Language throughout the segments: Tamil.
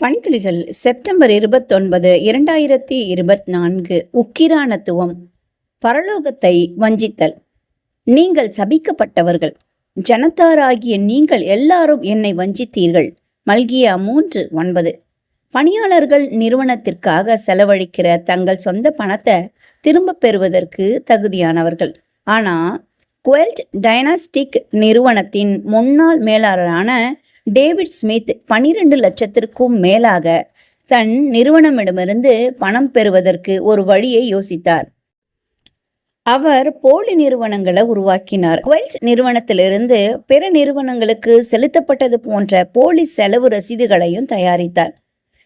பணித்துளிகள் செப்டம்பர் இருபத்தொன்பது இரண்டாயிரத்தி இருபத்தி நான்கு உக்கிரானத்துவம் பரலோகத்தை வஞ்சித்தல். நீங்கள் சபிக்கப்பட்டவர்கள் ஜனத்தாராகிய நீங்கள் எல்லாரும் என்னை வஞ்சித்தீர்கள். மல்கியா மூன்று ஒன்பது. பணியாளர்கள் நிறுவனத்திற்காக செலவழிக்கிற தங்கள் சொந்த பணத்தை திரும்பப் பெறுவதற்கு தகுதியானவர்கள். ஆனால் குவெல்ட் டைனாஸ்டிக் நிறுவனத்தின் முன்னாள் மேலாளரான டேவிட் ஸ்மித் பனிரெண்டு லட்சத்திற்கும் மேலாக தன் நிறுவனமிடமிருந்து பணம் பெறுவதற்கு ஒரு வழியை யோசித்தார். அவர் போலி நிறுவனங்களை உருவாக்கினார். குவெல்ட் நிறுவனத்திலிருந்து பிற நிறுவனங்களுக்கு செலுத்தப்பட்டது போன்ற போலி செலவு ரசீதுகளையும் தயாரித்தார்.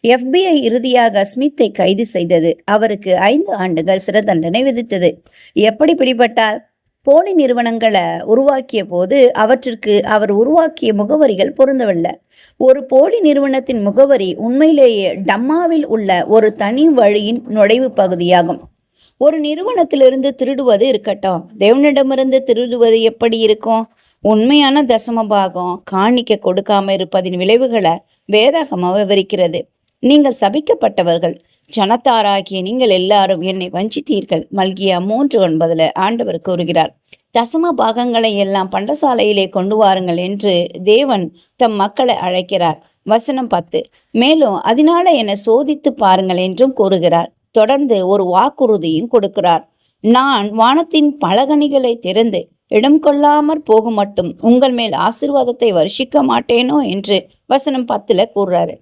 எஃபிஐ இறுதியாக ஸ்மித்தை கைது செய்தது. அவருக்கு ஐந்து ஆண்டுகள் சிறை தண்டனை விதித்தது. எப்படி பிடிபட்டார்? போலி நிறுவனங்களை உருவாக்கிய போது அவற்றிற்கு அவர் உருவாக்கிய முகவரிகள் பொருந்தவில்லை. ஒரு போலி நிறுவனத்தின் முகவரி உண்மையிலேயே டம்மாவில் உள்ள ஒரு தனி வழியின் நுழைவு பகுதியாகும். ஒரு நிறுவனத்திலிருந்து திருடுவது இருக்கட்டும். தேவனிடமிருந்து திருடுவது எப்படி இருக்கும்? உண்மையான தசம பாகம் காணிக்க கொடுக்காம இருப்பதின் விளைவுகளை வேதாகமாக விவரிக்கிறது. நீங்கள் சபிக்கப்பட்டவர்கள். ஜனத்தாராகிய நீங்கள் எல்லாரும் என்னை வஞ்சித்தீர்கள். மல்கியா மூன்று ஒன்பதுல ஆண்டவர் கூறுகிறார் தசம பாகங்களை எல்லாம் பண்டசாலையிலே கொண்டு வாருங்கள் என்று தேவன் தம் மக்களை அழைக்கிறார். வசனம் பத்து மேலும் அதனால என்னை சோதித்து பாருங்கள் என்றும் கூறுகிறார். தொடர்ந்து ஒரு வாக்குறுதியும் கொடுக்கிறார். நான் வானத்தின் பலகணிகளை திறந்து இடம் கொள்ளாமற் போகும் மட்டும் உங்கள் மேல் ஆசிர்வாதத்தை வருஷிக்க மாட்டேனோ என்று வசனம் பத்துல கூறுறாரு.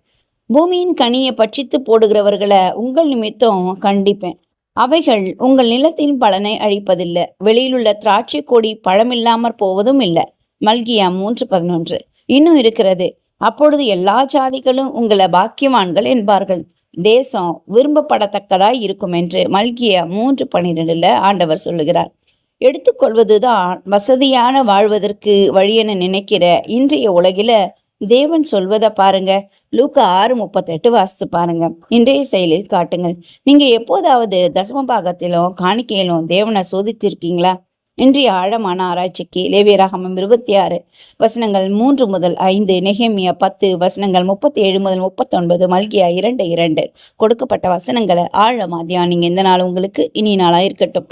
பூமியின் கனியை பட்சித்து போடுகிறவர்களை உங்கள் நிமித்தம் கண்டிப்பேன். அவைகள் உங்கள் நிலத்தின் பலனை அழிப்பதில்லை. வெளியிலுள்ள திராட்சை கொடி பழமில்லாமற் போவதும் இல்லை. மல்கியா மூன்று பதினொன்று. இன்னும் இருக்கிறது. அப்பொழுது எல்லா ஜாதிகளும் உங்களை பாக்கியவான்கள் என்பார்கள். தேசம் விரும்பப்படத்தக்கதாய் இருக்கும் என்று மல்கிய மூன்று பன்னிரெண்டுல ஆண்டவர் சொல்லுகிறார். எடுத்துக்கொள்வதுதான் வசதியான வாழ்வதற்கு வழியென நினைக்கிற இன்றைய உலகில தேவன் சொல்வதை பாருங்க. லூக்கா ஆறு முப்பத்தெட்டு வாசித்து பாருங்க. இன்றைய செயலில் காட்டுங்கள். நீங்க எப்போதாவது தசம பாகத்திலும் காணிக்கையிலும் தேவனை சோதித்திருக்கீங்களா? இன்றைய ஆழமான ஆராய்ச்சிக்கு லேவியராகமம் இருபத்தி ஆறு வசனங்கள் மூன்று முதல் ஐந்து நெகேமியா பத்து வசனங்கள் முப்பத்தி ஏழு முதல் முப்பத்தொன்பது மல்கியா இரண்டு இரண்டு. கொடுக்கப்பட்ட வசனங்களை ஆழமா தியானிங்க. இந்த நாள் உங்களுக்கு இனி நாளாக இருக்கட்டும்.